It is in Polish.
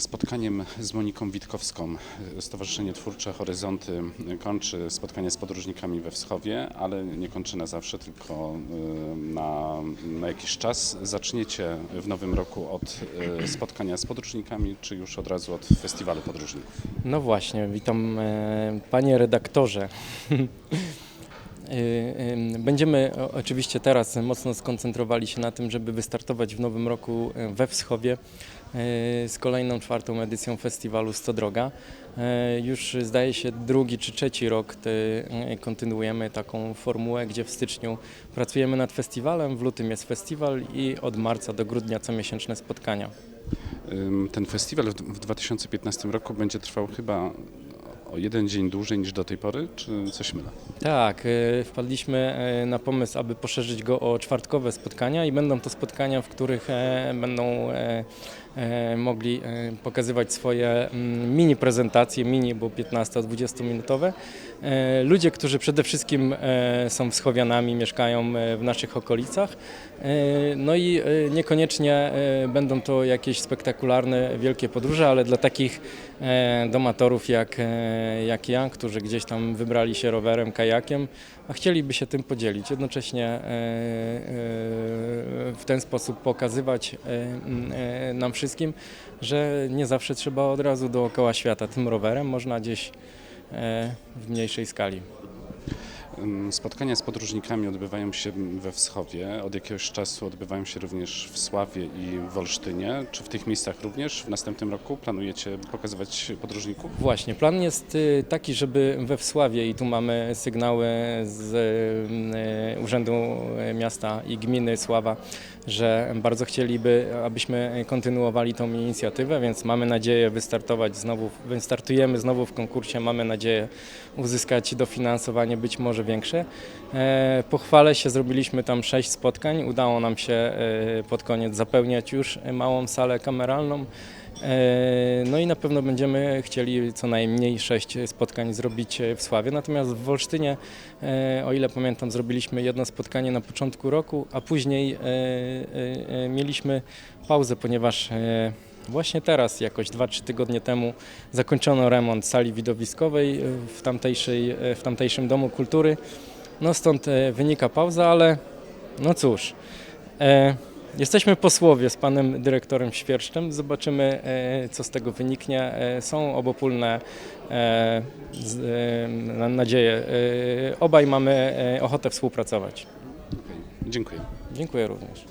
spotkaniem z Moniką Witkowską. Stowarzyszenie Twórcze Horyzonty kończy spotkanie z podróżnikami we Wschowie, ale nie kończy na zawsze, tylko y, na, na jakiś czas. Zaczniecie w nowym roku od y, spotkania z podróżnikami, czy już od razu od festiwalu podróżników? No właśnie, witam e, panie redaktorze. E, e, Będziemy oczywiście teraz mocno skoncentrowali się na tym, żeby wystartować w nowym roku we Wschowie z kolejną czwartą edycją festiwalu Stodroga. E, Już zdaje się drugi czy trzeci rok e, kontynuujemy taką formułę, gdzie w styczniu pracujemy nad festiwalem, w lutym jest festiwal i od marca do grudnia comiesięczne spotkania. Ten festiwal w 2015 roku będzie trwał chyba o jeden dzień dłużej niż do tej pory, czy coś mylę? Tak, e, wpadliśmy e, na pomysł, aby poszerzyć go o czwartkowe spotkania i będą to spotkania, w których e, będą e, e, mogli pokazywać swoje mm, mini prezentacje, mini, bo 15-20 minutowe. Ludzie, którzy przede wszystkim są wschowianami, mieszkają w naszych okolicach. No i niekoniecznie będą to jakieś spektakularne, wielkie podróże, ale dla takich domatorów jak, jak ja, którzy gdzieś tam wybrali się rowerem, kajakiem, a chcieliby się tym podzielić. Jednocześnie e, e, w ten sposób pokazywać e, nam wszystkim, że nie zawsze trzeba od razu dookoła świata tym rowerem, można gdzieś w mniejszej skali. Spotkania z podróżnikami odbywają się we Wschowie. Od jakiegoś czasu odbywają się również w Sławie i w Olsztynie. Czy w tych miejscach również w następnym roku planujecie pokazywać podróżników? Właśnie, plan jest y, taki, żeby we Wsławie, i tu mamy sygnały z y, Urzędu Miasta i Gminy Sława, że bardzo chcieliby, abyśmy kontynuowali tą inicjatywę, więc mamy nadzieję wystartować znowu, wystartujemy znowu w konkursie, mamy nadzieję uzyskać dofinansowanie być może większe. E, Pochwalę się, zrobiliśmy tam sześć spotkań, udało nam się e, pod koniec zapełniać już małą salę kameralną. E, No i na pewno będziemy chcieli co najmniej sześć spotkań zrobić w Sławie. Natomiast w Olsztynie, e, o ile pamiętam, zrobiliśmy jedno spotkanie na początku roku, a później mieliśmy pauzę, ponieważ właśnie teraz, jakoś 2-3 tygodnie temu, zakończono remont sali widowiskowej e, w, tamtejszej, e, w tamtejszym Domu Kultury. No stąd e, wynika pauza, ale no cóż. E, Jesteśmy po słowie z panem dyrektorem Świerszczem. Zobaczymy, e, co z tego wyniknie. E, Są obopólne e, z- e. E, Obaj mamy e, ochotę współpracować. Dziękuję. Dziękuję również.